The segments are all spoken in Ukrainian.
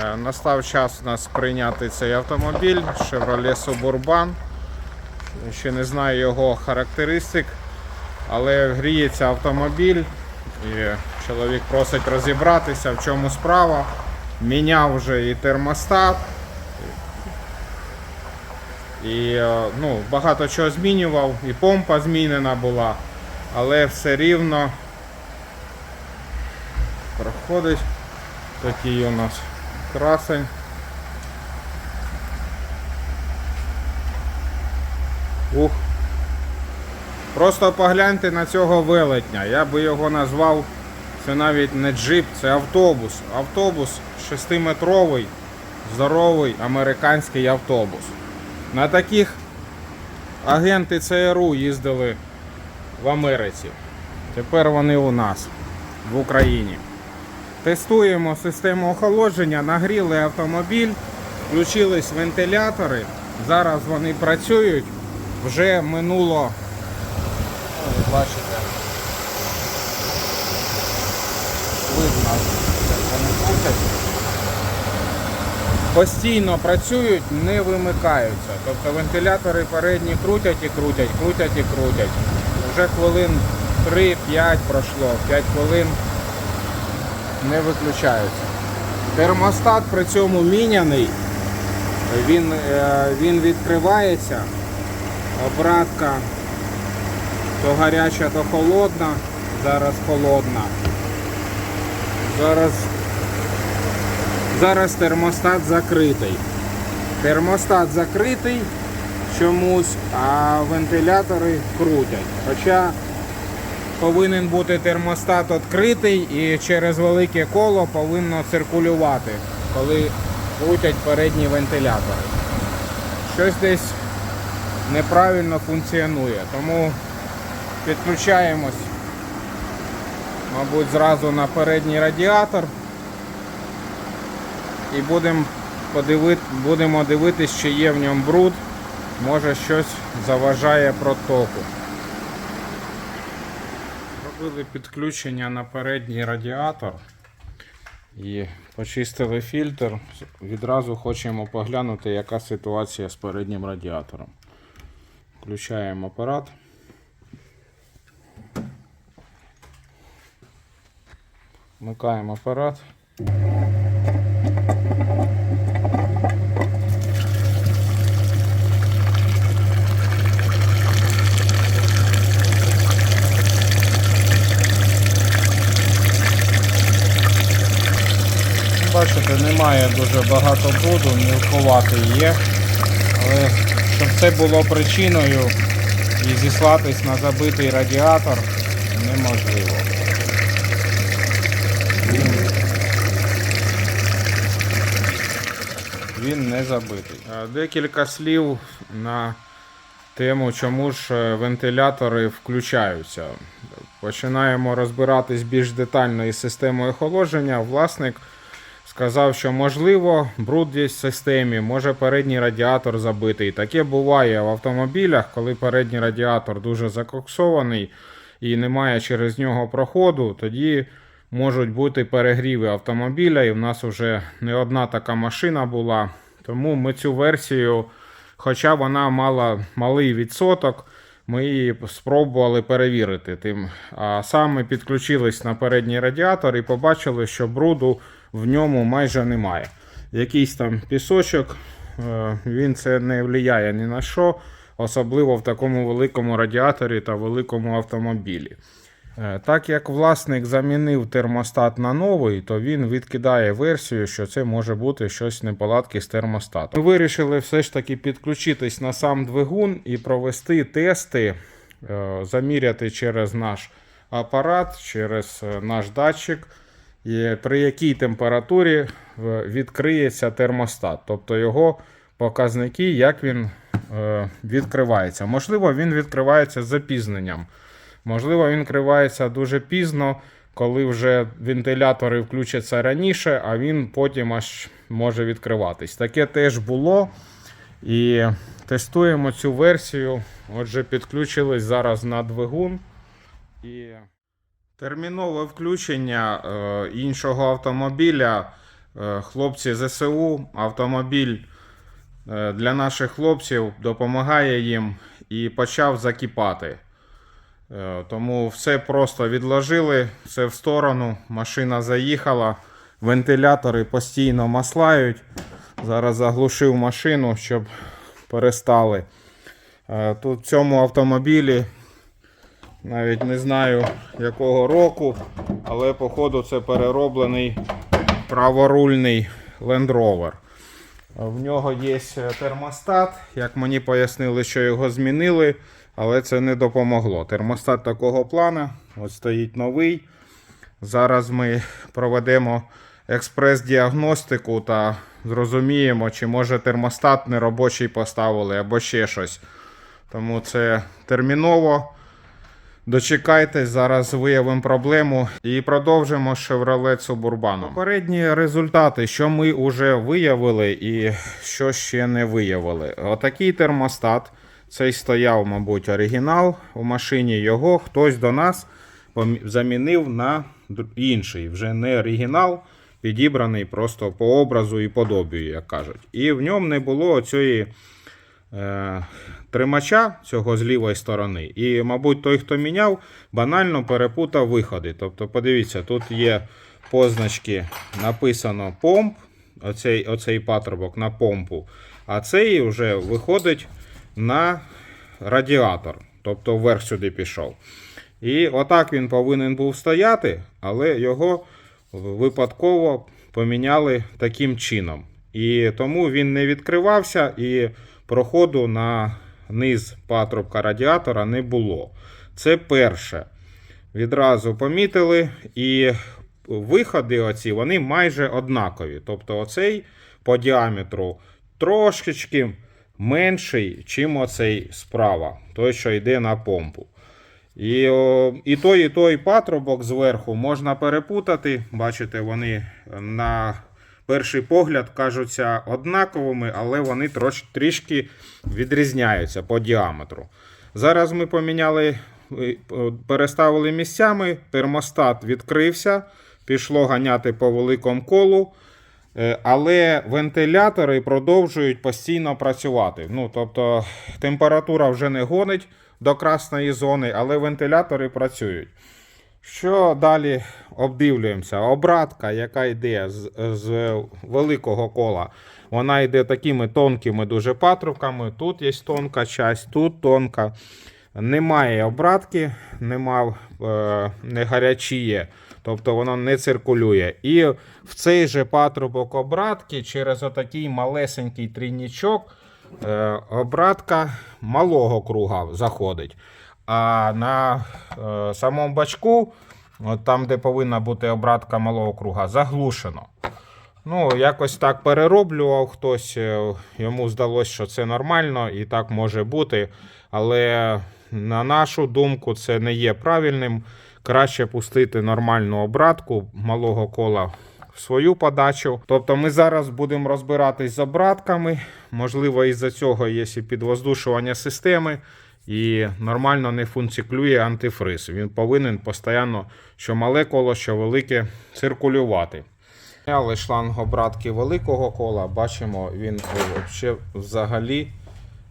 Е, Настав час у нас прийняти цей автомобіль Chevrolet Suburban. Ще не знаю його характеристик, але гріється автомобіль і чоловік просить розібратися, в чому справа. Міняв вже і термостат. І е, ну, багато чого змінював, і помпа змінена була, але все рівно проходить такий у нас красень. Ух. Просто погляньте на цього велетня. Я би його назвав, це навіть не джип, це автобус. Автобус 6-метровий, здоровий американський автобус. На таких агенти ЦРУ їздили в Америці. Тепер вони у нас в Україні. Тестуємо систему охолодження, нагріли автомобіль, включились вентилятори. Зараз вони працюють. Вже минуло. Ой, бачите. Видно, як вони крутять. Постійно працюють, не вимикаються. Тобто вентилятори передні крутять і крутять, крутять і крутять. Вже хвилин 3-5 пройшло, 5 хвилин не виключаються. Термостат при цьому міняний. Він, е, він відкривається. Обратка то гаряча, то холодна. Зараз холодна. Зараз, зараз термостат закритий. Термостат закритий чомусь, а вентилятори крутять. Хоча повинен бути термостат відкритий і через велике коло повинно циркулювати, коли крутять передні вентилятори. Щось десь неправильно функціонує, тому підключаємось, мабуть, зразу на передній радіатор і будемо подивит, будемо дивитись, чи є в ньому бруд, може щось заважає протоку. Зробили підключення на передній радіатор і почистили фільтр. Відразу хочемо поглянути, яка ситуація з переднім радіатором. Включаємо апарат. Вмикаємо апарат. Бачите, немає дуже багато бруду, мілкуватий є. Але щоб це було причиною і зіслатись на забитий радіатор неможливо. Він, він не забитий. Е, Декілька слів на тему, чому ж е, вентилятори включаються. Починаємо розбиратись більш детально із системою охолодження. Власник сказав, що можливо бруд є в системі, може передній радіатор забитий. Таке буває в автомобілях, коли передній радіатор дуже закоксований і немає через нього проходу, тоді можуть бути перегріви автомобіля, і в нас вже не одна така машина була. Тому ми цю версію, хоча вона мала малий відсоток, ми її спробували перевірити. Тим. А саме підключились на передній радіатор і побачили, що бруду в ньому майже немає. Якийсь там пісочок, е, він це не впливає ні на що, особливо в такому великому радіаторі та великому автомобілі. Е, Так як власник замінив термостат на новий, то він відкидає версію, що це може бути щось неполадки з термостатом. Ми вирішили все ж таки підключитись на сам двигун і провести тести, е, заміряти через наш апарат, через наш датчик, при якій температурі відкриється термостат, тобто його показники, як він е, відкривається. Можливо, він відкривається з запізненням. Можливо, він кривається дуже пізно, коли вже вентилятори включаться раніше, а він потім аж може відкриватись. Таке теж було. І тестуємо цю версію. Отже, підключились зараз на двигун. І термінове включення е, іншого автомобіля е, хлопці ЗСУ, автомобіль е, для наших хлопців допомагає їм і почав закипати. Е, Тому все просто відложили, все в сторону, машина заїхала, вентилятори постійно маслають. Зараз заглушив машину, щоб перестали. Е, Тут в цьому автомобілі навіть не знаю якого року, але походу це перероблений праворульний Land Rover. В нього є термостат. Як мені пояснили, що його змінили, але це не допомогло. Термостат такого плана. Ось стоїть новий. Зараз ми проведемо експрес-діагностику та зрозуміємо, чи може термостат неробочий поставили або ще щось. Тому це терміново. Дочекайтесь, зараз виявимо проблему і продовжимо Chevrolet Suburban. Попередні результати, що ми вже виявили і що ще не виявили. Отакий термостат. Цей стояв, мабуть, оригінал у машині. Його хтось до нас замінив на інший, вже не оригінал, підібраний просто по образу і подобію, як кажуть. І в ньому не було цієї е, тримача цього з лівої сторони. І, мабуть, той, хто міняв, банально перепутав виходи. Тобто, подивіться, тут є позначки, написано помп, оцей, оцей патрубок на помпу, а цей вже виходить на радіатор. Тобто вверх сюди пішов. І отак він повинен був стояти, але його випадково поміняли таким чином. І тому він не відкривався і проходу на низ патрубка радіатора не було. Це перше. Відразу помітили, і виходи оці вони майже однакові. Тобто оцей по діаметру трошечки менший, чим оцей справа, той, що йде на помпу. І, о, і той, і той патрубок зверху можна перепутати. Бачите, вони на перший погляд кажуться однаковими, але вони трош, трішки відрізняються по діаметру. Зараз ми поміняли, е, переставили місцями, термостат відкрився, пішло ганяти по великому колу. Е, Але вентилятори продовжують постійно працювати. Ну, тобто температура вже не гонить до красної зони, але вентилятори працюють. Що далі обдивлюємося? Обратка, яка йде з, з великого кола, вона йде такими тонкими дуже патрубками. Тут є тонка часть, тут тонка. Немає обратки, нема, е, не гарячіє, тобто воно не циркулює. І в цей же патрубок обратки через отакий малесенький трійничок е, обратка малого круга заходить. А на е, самому бачку, от там, де повинна бути обратка малого круга, заглушено. Ну, якось так перероблював хтось, е, йому здалося, що це нормально і так може бути. Але на нашу думку, це не є правильним. Краще пустити нормальну обратку малого кола в свою подачу. Тобто ми зараз будемо розбиратись з обратками. Можливо, із-за цього є і підвоздушування системи. І нормально не функціонує антифриз. Він повинен постійно, що мале коло, що велике, циркулювати. Але шланг обратки великого кола, бачимо, він взагалі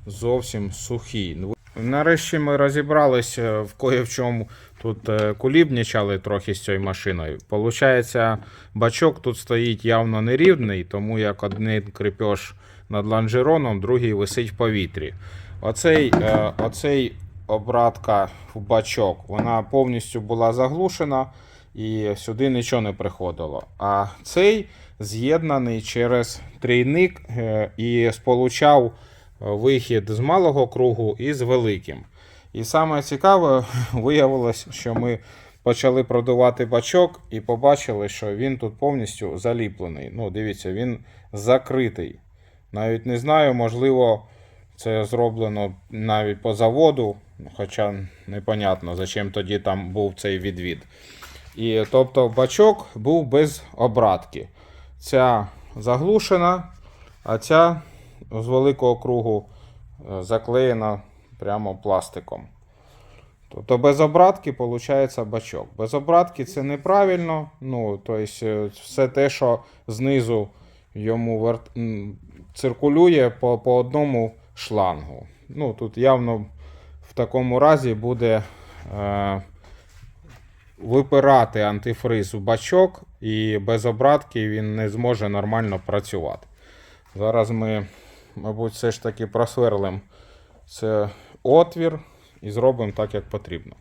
зовсім сухий. Нарешті ми розібралися в кое в чому тут е, кулібнічали трохи з цією машиною. Получається, бачок тут стоїть явно нерівний, тому як один крепеж над лонжероном, другий висить в повітрі. Оцей, е, оцей обратка в бачок, вона повністю була заглушена і сюди нічого не приходило. А цей з'єднаний через трійник е, і сполучав е, вихід з малого кругу і з великим. І саме цікаве виявилось, що ми почали продувати бачок і побачили, що він тут повністю заліплений. Ну, дивіться, він закритий. Навіть не знаю, можливо, це зроблено навіть по заводу, хоча непонятно, зачем тоді там був цей відвід. І тобто бачок був без обратки. Ця заглушена, а ця з великого кругу е, заклеєна прямо пластиком. Тобто без обратки виходить бачок. Без обратки це неправильно. Ну, тобто, все те, що знизу йому вер... циркулює по, по одному шлангу. Ну, тут явно в такому разі буде е, випирати антифриз в бачок, і без обратки він не зможе нормально працювати. Зараз ми, мабуть, все ж таки просверлимо це отвір і зробимо так, як потрібно.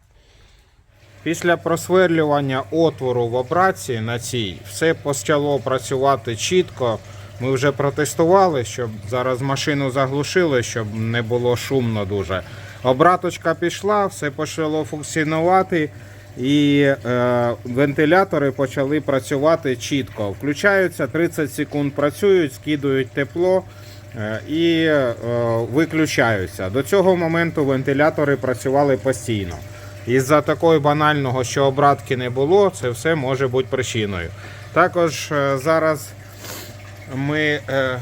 Після просверлювання отвору в обратці на цій все почало працювати чітко. Ми вже протестували, щоб зараз машину заглушили, щоб не було шумно дуже. Обраточка пішла, все почало функціонувати, і е, вентилятори почали працювати чітко. Включаються 30 секунд працюють, скидують тепло е, і е, виключаються. До цього моменту вентилятори працювали постійно. Із-за такого банального, що обратки не було, це все може бути причиною. Також е, зараз ми е,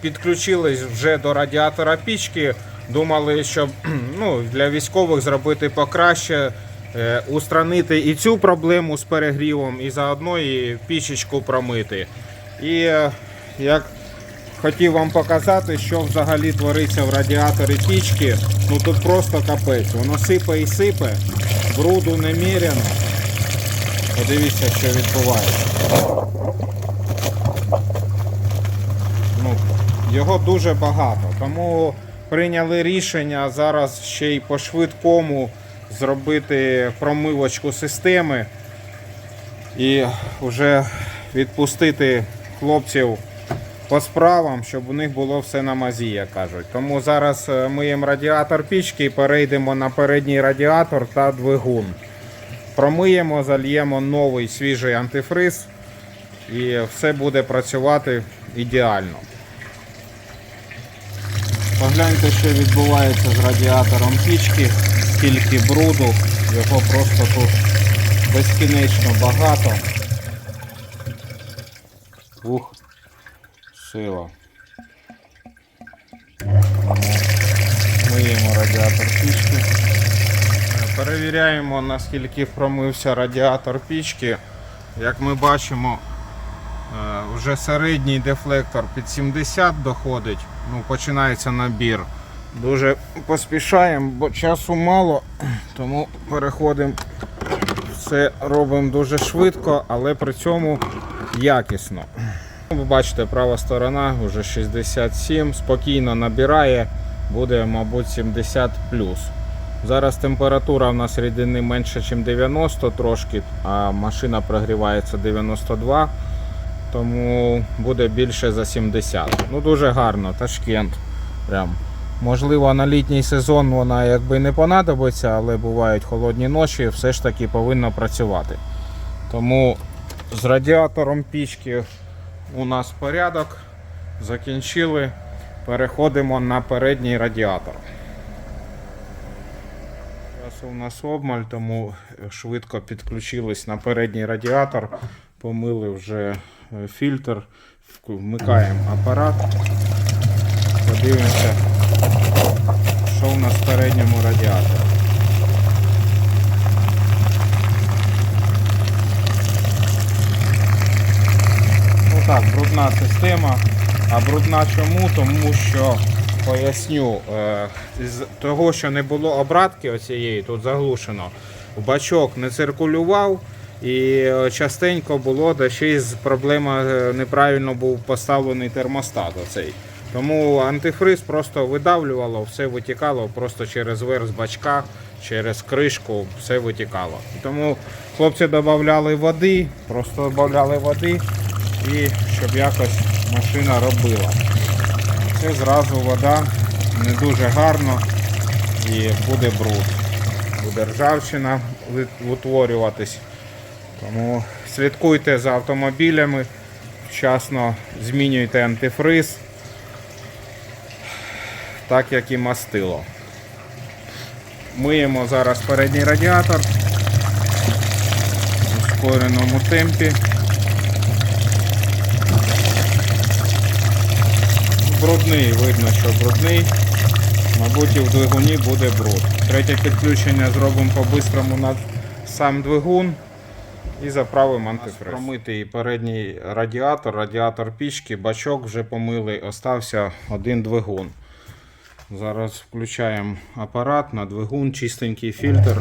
підключились вже до радіатора пічки. Думали, щоб ну, для військових зробити покраще, е, устранити і цю проблему з перегрівом, і заодно і пічечку промити. І е, як хотів вам показати, що взагалі твориться в радіаторі пічки. Ну тут просто капець. Воно сипе і сипе, бруду неміряно. Подивіться, що відбувається. Ну, його дуже багато. Тому прийняли рішення зараз ще й по швидкому зробити промивочку системи і вже відпустити хлопців по справам, щоб у них було все на мазі, як кажуть. Тому зараз е, миємо радіатор пічки і перейдемо на передній радіатор та двигун. Промиємо, зальємо новий свіжий антифриз і все буде працювати ідеально. Погляньте, що відбувається з радіатором пічки, скільки бруду, його просто тут безкінечно багато. Ух, сила. Миємо радіатор пічки. Перевіряємо, наскільки промився радіатор пічки. Як ми бачимо, е, вже середній дефлектор під 70 доходить, ну, починається набір. Дуже поспішаємо, бо часу мало, тому переходимо. Все робимо дуже швидко, але при цьому якісно. Ви бачите, права сторона вже 67, спокійно набирає, буде, мабуть, 70 Зараз температура в нас рідини менше, ніж 90 трошки, а машина прогрівається 92, тому буде більше за 70. Ну дуже гарно, Ташкент. Прям. Можливо, на літній сезон вона якби не понадобиться, але бувають холодні ночі, все ж таки повинна працювати. Тому з радіатором пічки у нас порядок. Закінчили. Переходимо на передній радіатор. Часу у нас обмаль, тому швидко підключились на передній радіатор, помили вже фільтр, вмикаємо апарат. Подивимося, що у нас в передньому радіаторі. Ну так, брудна система. А брудна чому? Тому що поясню, е, з того, що не було обратки оцієї, тут заглушено, бачок не циркулював. І е, частенько було, де ще й проблема е, неправильно був поставлений термостат. Оцей. Тому антифриз просто видавлювало, все витікало просто через верх бачка, через кришку, все витікало. Тому хлопці додавали води, просто додавали води і щоб якось машина робила. Це зразу вода не дуже гарно і буде бруд. Буде ржавчина утворюватись. Тому слідкуйте за автомобілями, вчасно змінюйте антифриз, так як і мастило. Миємо зараз передній радіатор в ускореному темпі. Брудний, видно, що брудний. мабуть, і в двигуні буде бруд. Третє підключення зробимо по-бистрому на сам двигун і заправимо антифриз. Промитий передній радіатор, радіатор пічки, бачок вже помили, остався один двигун. Зараз включаємо апарат на двигун, чистенький фільтр.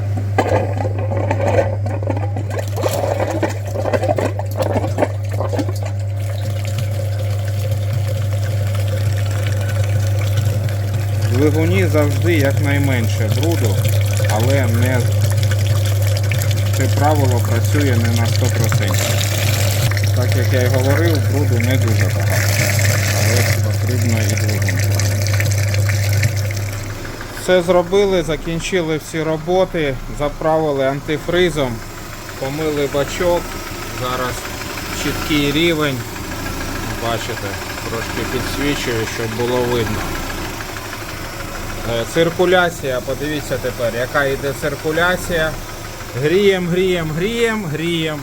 В двигуні завжди якнайменше бруду, але не це правило працює не на 100%. Так як я й говорив, бруду не дуже багато. Але потрібно і двигун. Все зробили, закінчили всі роботи, заправили антифризом, помили бачок. Зараз чіткий рівень. Бачите, трошки підсвічую, щоб було видно. Е, Циркуляція, подивіться тепер, яка йде циркуляція. Грієм, грієм, грієм, грієм.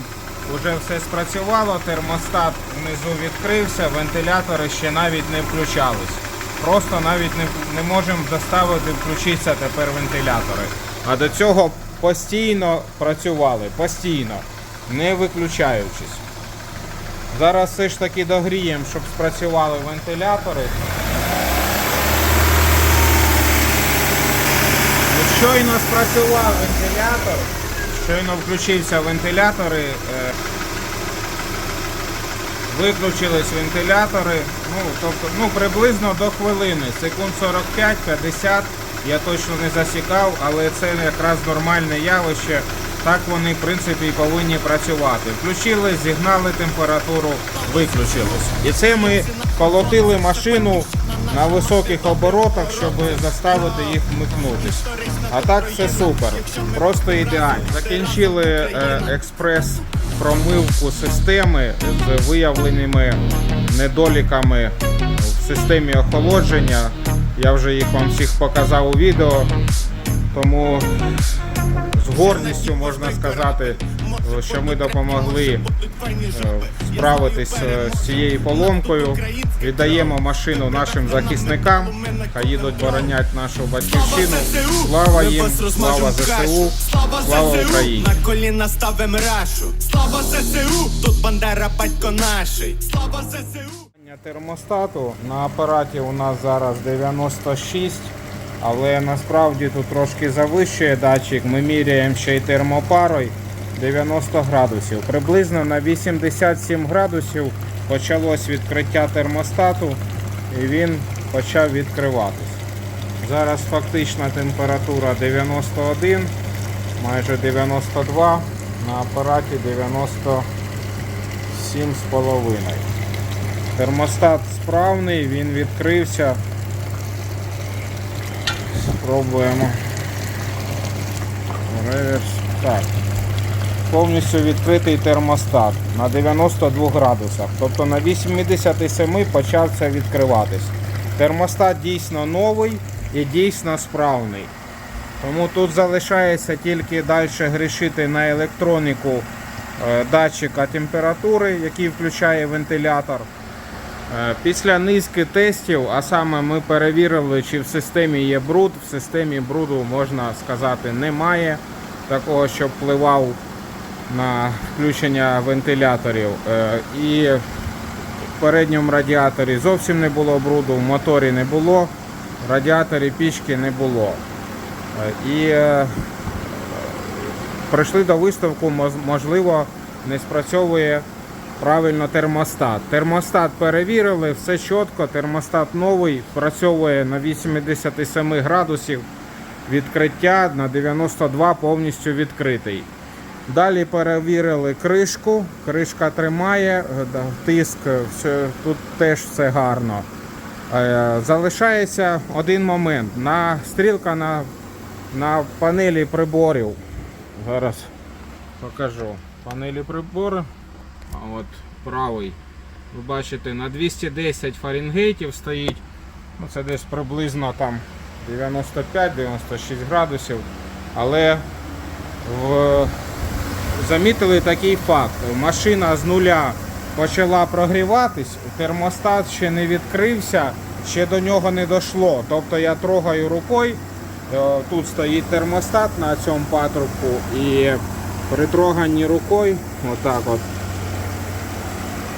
Уже все спрацювало, термостат внизу відкрився, вентилятори ще навіть не включались. Просто навіть не, не можемо заставити включитися тепер вентилятори. А до цього постійно працювали, постійно, не виключаючись. Зараз все ж таки догріємо, щоб спрацювали вентилятори. Щойно спрацював вентилятор, щойно включився вентилятори, е, виключились вентилятори, ну, тобто, ну, приблизно до хвилини, секунд 45-50, я точно не засікав, але це якраз нормальне явище. Так вони, в принципі, і повинні працювати. Включили, зігнали температуру, виключились. І це ми колотили машину на високих оборотах, щоб заставити їх вмикнутись. А так все супер, просто ідеально. Закінчили е, експрес-промивку системи з виявленими недоліками в системі охолодження. Я вже їх вам всіх показав у відео, тому з гордістю можна сказати, що ми допомогли е, справитись е, з цією поломкою. Віддаємо машину нашим захисникам, хай їдуть боронять нашу батьківщину. Слава їм, слава ЗСУ, слава Україні! На коліна ставим рашу. Слава ЗСУ, тут Бандера батько наший. Слава ЗСУ. Термостату на апараті у нас зараз 96, але насправді тут трошки завищує датчик. Ми міряємо ще й термопарою 90 градусів. Приблизно на 87 градусів почалось відкриття термостату і він почав відкриватись. Зараз фактична температура 91, майже 92, на апараті 97,5. Термостат справний, він відкрився. Спробуємо. Реверс. Так. Повністю відкритий термостат на 92 градусах. Тобто на 87 почався відкриватись. Термостат дійсно новий і дійсно справний. Тому тут залишається тільки далі грішити на електроніку е, датчика температури, який включає вентилятор. Е, Після низки тестів, а саме ми перевірили, чи в системі є бруд. В системі бруду, можна сказати, немає такого, що впливав на включення вентиляторів. Е, І в передньому радіаторі зовсім не було бруду, в моторі не було, в радіаторі пічки не було. Е, І е, прийшли до висновку, моз- можливо, не спрацьовує правильно термостат. Термостат перевірили, все чітко, термостат новий, працьовує на 87 градусів відкриття, на 92 повністю відкритий. Далі перевірили кришку, кришка тримає, е, тиск, все, тут теж все гарно. Е, Залишається один момент. На стрілка на, на панелі приборів. Зараз покажу. Панелі прибору. А от правий. Ви бачите, на 210 фаренгейтів стоїть. Ну, це десь приблизно там 95-96 градусів. Але в... замітили такий факт. Машина з нуля почала прогріватись, термостат ще не відкрився, ще до нього не дійшло. Тобто я трогаю рукою, е, тут стоїть термостат на цьому патрубку і при троганні рукою, отак от,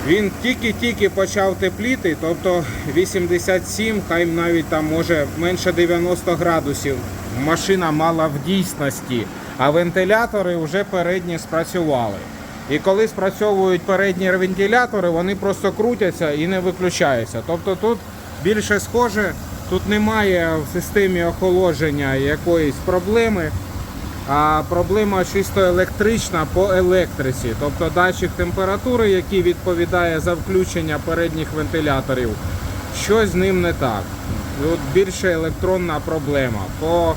він тільки-тільки почав тепліти, тобто 87, хай навіть там може менше 90 градусів. Машина мала в дійсності, а вентилятори вже передні спрацювали. І коли спрацьовують передні вентилятори, вони просто крутяться і не виключаються. Тобто тут більше схоже, тут немає в системі охолодження якоїсь проблеми. А проблема чисто електрична по електриці, тобто датчик температури, який відповідає за включення передніх вентиляторів, щось з ним не так. Тут більше електронна проблема. По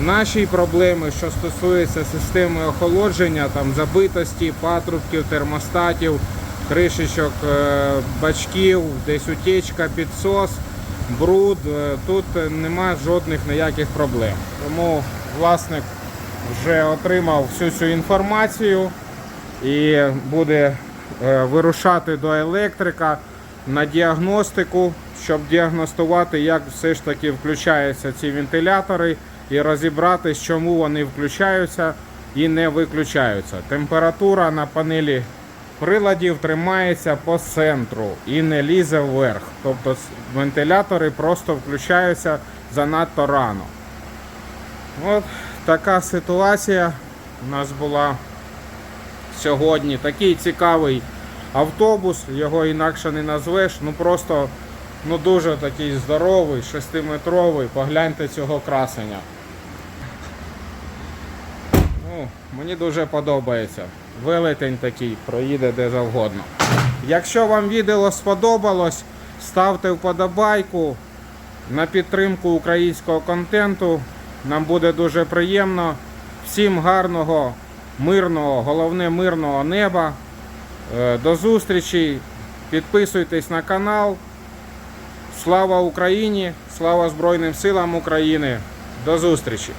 нашій проблемі, що стосується системи охолодження, там забитості, патрубків, термостатів, кришечок, е, бачків, десь утечка, підсос, бруд, е, тут немає жодних ніяких проблем. Тому власник вже отримав всю цю інформацію і буде е, вирушати до електрика на діагностику, щоб діагностувати, як все ж таки включаються ці вентилятори і розібратись, чому вони включаються і не виключаються. Температура на панелі приладів тримається по центру і не лізе вверх. Тобто вентилятори просто включаються занадто рано. От така ситуація у нас була сьогодні. Такий цікавий автобус, його інакше не назвеш. Ну просто ну дуже такий здоровий, шестиметровий. Погляньте цього красення. Ну, мені дуже подобається. Велетень такий, проїде де завгодно. Якщо вам відео сподобалось, ставте вподобайку на підтримку українського контенту. Нам буде дуже приємно. Всім гарного, мирного, головне мирного неба. Е, До зустрічі. Підписуйтесь на канал. Слава Україні! Слава Збройним силам України! До зустрічі!